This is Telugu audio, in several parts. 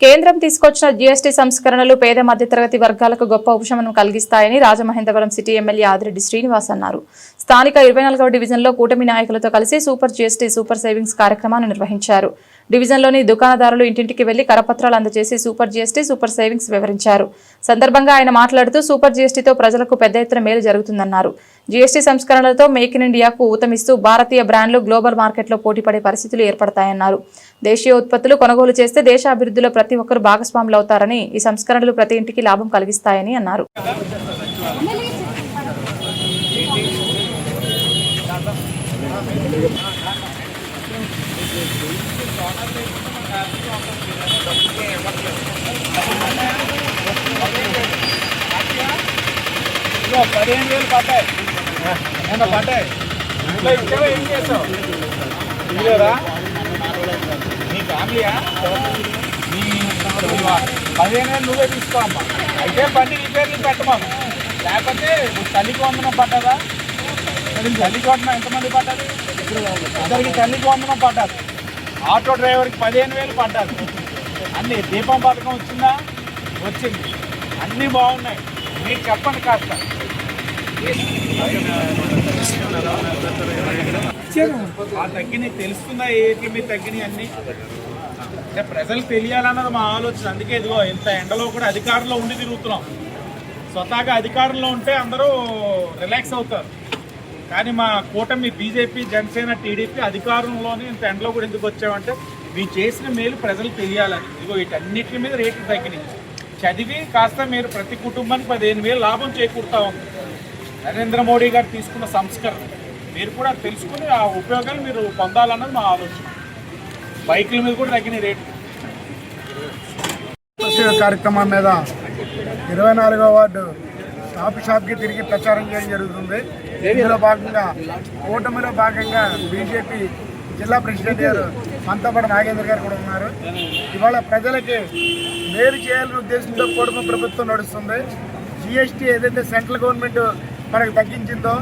కేంద్రం తీసుకొచ్చిన జీఎస్టీ సంస్కరణలు పేద మధ్యతరగతి వర్గాలకు గొప్ప ఉపశమనం కలిగిస్తాయని రాజమహేంద్రవరం సిటీ ఎమ్మెల్యే ఆదిరెడ్డి శ్రీనివాస్ అన్నారు. స్థానిక ఇరవై నాలుగవ డివిజన్లో కూటమి నాయకులతో కలిసి సూపర్ జీఎస్టీ సూపర్ సేవింగ్స్ కార్యక్రమాన్ని నిర్వహించారు. డివిజన్లోని దుకాణదారులు ఇంటింటికి వెళ్ళి కరపత్రాలు అందజేసి సూపర్ జీఎస్టీ సూపర్ సేవింగ్స్ వివరించారు. సందర్భంగా ఆయన మాట్లాడుతూ సూపర్ జీఎస్టీతో ప్రజలకు పెద్ద ఎత్తున మేలు జరుగుతుందన్నారు. జీఎస్టీ సంస్కరణలతో మేక్ ఇన్ ఇండియాకు ఊతమిస్తూ భారతీయ బ్రాండ్లు గ్లోబల్ మార్కెట్లో పోటీపడే పరిస్థితులు ఏర్పడతాయన్నారు. దేశీయ ఉత్పత్తులు కొనుగోలు చేస్తే దేశ అభివృద్ధిలో ప్రతి ఒక్కరు భాగస్వాములు అవుతారని ఈ సంస్కరణలు ప్రతి ఇంటికి లాభం కలిగిస్తాయని అన్నారు. పదిహేను వేలు పడ్డాయి. మొన్న పడ్డాయి ఇంట్లో ఇచ్చావా ఏం చేసావు? ఇవ్వలేదా నీ ఫ్యామిలీయా నీ పదిహేను వేలు నువ్వే తీసుకో అమ్మా. అయితే బండి రిపేర్లు పెట్టమాను లేకపోతే నువ్వు తల్లికి వందనం పడ్డదా తల్లికి వందనం ఎంతమంది పడ్డది ఇద్దరికి తల్లికి వందనం పడ్డది ఆటో డ్రైవర్కి పదిహేను వేలు పడ్డది అన్ని దీపం పథకం వచ్చిందా? వచ్చింది. అన్నీ బాగున్నాయి. మీరు చెప్పండి కాస్త. ఆ తగ్గినాయి తెలుసుకుందా ఏటి తగ్గినాయి అన్నీ. అంటే ప్రజలు తెలియాలన్నది మా ఆలోచన. అందుకే ఇదిగో ఇంత ఎండలో కూడా అధికారంలో ఉండి తిరుగుతున్నాం. స్వతహాగా అధికారంలో ఉంటే అందరూ రిలాక్స్ అవుతారు. కానీ మా కూటమి బీజేపీ జనసేన టీడీపీ అధికారంలోని ఇంత ఎండలో కూడా ఎందుకు వచ్చామంటే మీరు చేసిన మేలు ప్రజలు తెలియాలని. ఇదిగో వీటన్నిటి మీద రేట్లు తగ్గినాయి. చదివి కాస్త మీరు ప్రతి కుటుంబానికి పదిహేను వేలు లాభం చేకూరుతా ఉంది. నరేంద్ర మోడీ గారు తీసుకున్న సంస్కరణ. మీరు కూడా తెలుసుకుని ఆ ఉపయోగాలు మీరు పొందాలన్నది మా ఆలోచన. బైకుల మీద కూడా తగ్గిన రేట్లు. కార్యక్రమం మీద ఇరవై నాలుగో వార్డు షాప్ షాప్కి తిరిగి ప్రచారం చేయడం జరుగుతుంది. ఇందులో భాగంగా కూటమిలో భాగంగా బీజేపీ జిల్లా ప్రెసిడెంట్ గారు మంతపడి నాగేంద్ర గారు కూడా ఉన్నారు. ఇవాళ ప్రజలకి మేలు చేయాలనే ఉద్దేశంతో కూటమి ప్రభుత్వం నడుస్తుంది. జిఎస్టీ ఏదైతే సెంట్రల్ గవర్నమెంట్ మనకు తగ్గించిందో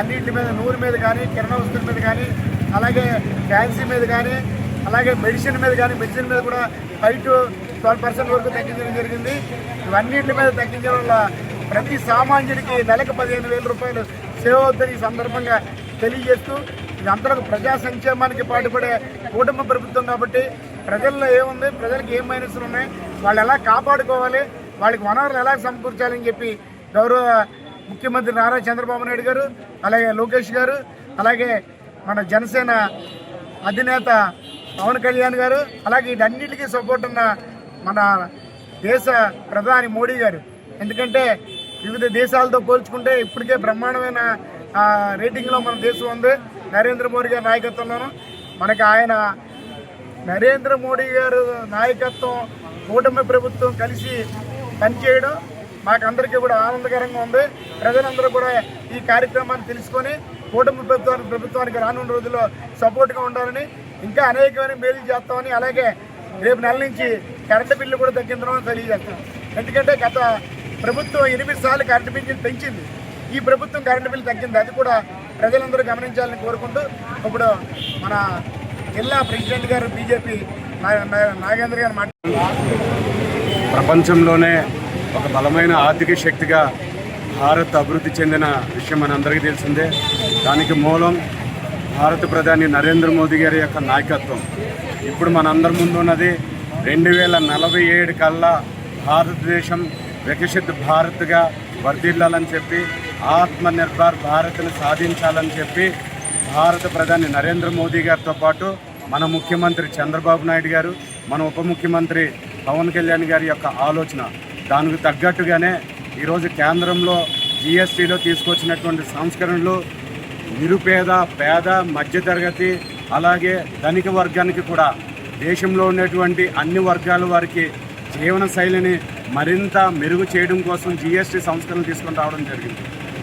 అన్నింటి మీద నూరు మీద కానీ కిరణ వస్తువుల మీద కానీ అలాగే ఫ్యాన్సీ మీద కానీ అలాగే మెడిసిన్ మీద కానీ మెడిసిన్ మీద కూడా ఫైవ్ టు ట్వెల్వ్ పర్సెంట్ వరకు తగ్గించడం జరిగింది. ఇవన్నింటి మీద తగ్గించడం వల్ల ప్రతి సామాన్యుడికి నెలకు పదిహేను వేల రూపాయలు సేవ్ అవుతుంది ఈ సందర్భంగా తెలియజేస్తూ ఇది ప్రజా సంక్షేమానికి పాటుపడే కుటుంబ ప్రభుత్వం కాబట్టి ప్రజల్లో ఏముంది ప్రజలకు ఏం మైనస్లు ఉన్నాయి వాళ్ళు ఎలా కాపాడుకోవాలి వాళ్ళకి వనరులు ఎలా సమకూర్చాలని చెప్పి గౌరవ ముఖ్యమంత్రి నారా చంద్రబాబు నాయుడు గారు అలాగే లోకేష్ గారు అలాగే మన జనసేన అధినేత పవన్ కళ్యాణ్ గారు అలాగే వీటన్నిటికీ సపోర్ట్ ఉన్న మన దేశ ప్రధాని మోడీ గారు. ఎందుకంటే వివిధ దేశాలతో పోల్చుకుంటే ఇప్పటికే బ్రహ్మాండమైన రేటింగ్లో మన దేశం ఉంది. నరేంద్ర మోడీ గారి నాయకత్వంలోనూ. మనకి ఆయన నరేంద్ర మోడీ గారు నాయకత్వం కూటమి ప్రభుత్వం కలిసి పనిచేయడం మాకందరికీ కూడా ఆనందకరంగా ఉంది. ప్రజలందరూ కూడా ఈ కార్యక్రమాన్ని తెలుసుకొని కూటమి ప్రభుత్వానికి ప్రభుత్వానికి రానున్న రోజుల్లో సపోర్ట్గా ఉండాలని ఇంకా అనేకమైన మేలు చేస్తామని అలాగే రేపు నెల నుంచి కరెంటు బిల్లు కూడా తగ్గించడం తెలియజేస్తాం. ఎందుకంటే గత ప్రభుత్వం ఎనిమిది సార్లు కరెంటు బిల్లు పెంచింది. ఈ ప్రభుత్వం కరెంటు బిల్లు తగ్గింది. అది కూడా ప్రజలందరూ గమనించాలని కోరుకుంటూ ఇప్పుడు మన జిల్లా ప్రెసిడెంట్ గారు బీజేపీ నాగేంద్ర గారు మాట్లాడుతున్నారు ప్రపంచంలోనే ఒక బలమైన ఆర్థిక శక్తిగా భారత్ అభివృద్ధి చెందిన విషయం మనందరికీ తెలిసిందే. దానికి మూలం భారత ప్రధాని నరేంద్ర మోదీ గారి యొక్క నాయకత్వం. ఇప్పుడు మనందరి ముందు ఉన్నది రెండు వేల నలభై ఏడు కల్లా భారతదేశం వికసిత్ భారత్గా వర్ధిల్లాలని చెప్పి ఆత్మనిర్భర్ భారత్ను సాధించాలని చెప్పి భారత ప్రధాని నరేంద్ర మోదీ గారితో పాటు మన ముఖ్యమంత్రి చంద్రబాబు నాయుడు గారు మన ఉప ముఖ్యమంత్రి పవన్ కళ్యాణ్ గారి యొక్క ఆలోచన. దానికి తగ్గట్టుగానే ఈరోజు కేంద్రంలో జిఎస్టీలో తీసుకొచ్చినటువంటి సంస్కరణలు నిరుపేద పేద మధ్యతరగతి అలాగే ధనిక వర్గానికి కూడా దేశంలో ఉన్నటువంటి అన్ని వర్గాల వారికి జీవన శైలిని మరింత మెరుగు చేయడం కోసం జిఎస్టీ సంస్కరణలు తీసుకొని రావడం జరిగింది.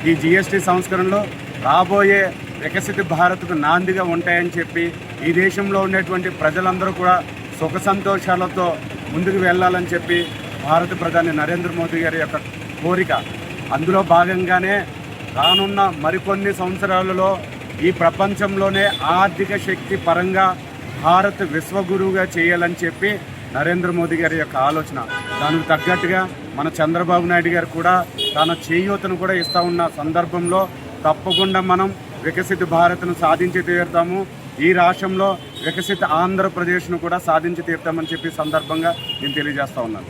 ఈ జిఎస్టీ సంస్కరణలు రాబోయే వికసిత భారత్కు నాందిగా ఉంటాయని చెప్పి ఈ దేశంలో ఉన్నటువంటి ప్రజలందరూ కూడా సుఖ సంతోషాలతో ముందుకు వెళ్ళాలని చెప్పి భారత ప్రధాని నరేంద్ర మోదీ గారి యొక్క కోరిక. అందులో భాగంగానే రానున్న మరికొన్ని సంవత్సరాలలో ఈ ప్రపంచంలోనే ఆర్థిక శక్తి పరంగా భారత్ విశ్వగురువుగా చేయాలని చెప్పి నరేంద్ర మోదీ గారి యొక్క ఆలోచన. దానికి తగ్గట్టుగా మన చంద్రబాబు నాయుడు గారు కూడా తన చేయూతను కూడా ఇస్తా ఉన్న సందర్భంలో తప్పకుండా మనం వికసిత భారత్ను సాధించి తీరుతాము. ఈ రాష్ట్రంలో వికసిత ఆంధ్రప్రదేశ్ను కూడా సాధించి తీరుతామని చెప్పి సందర్భంగా నేను తెలియజేస్తా ఉన్నాను.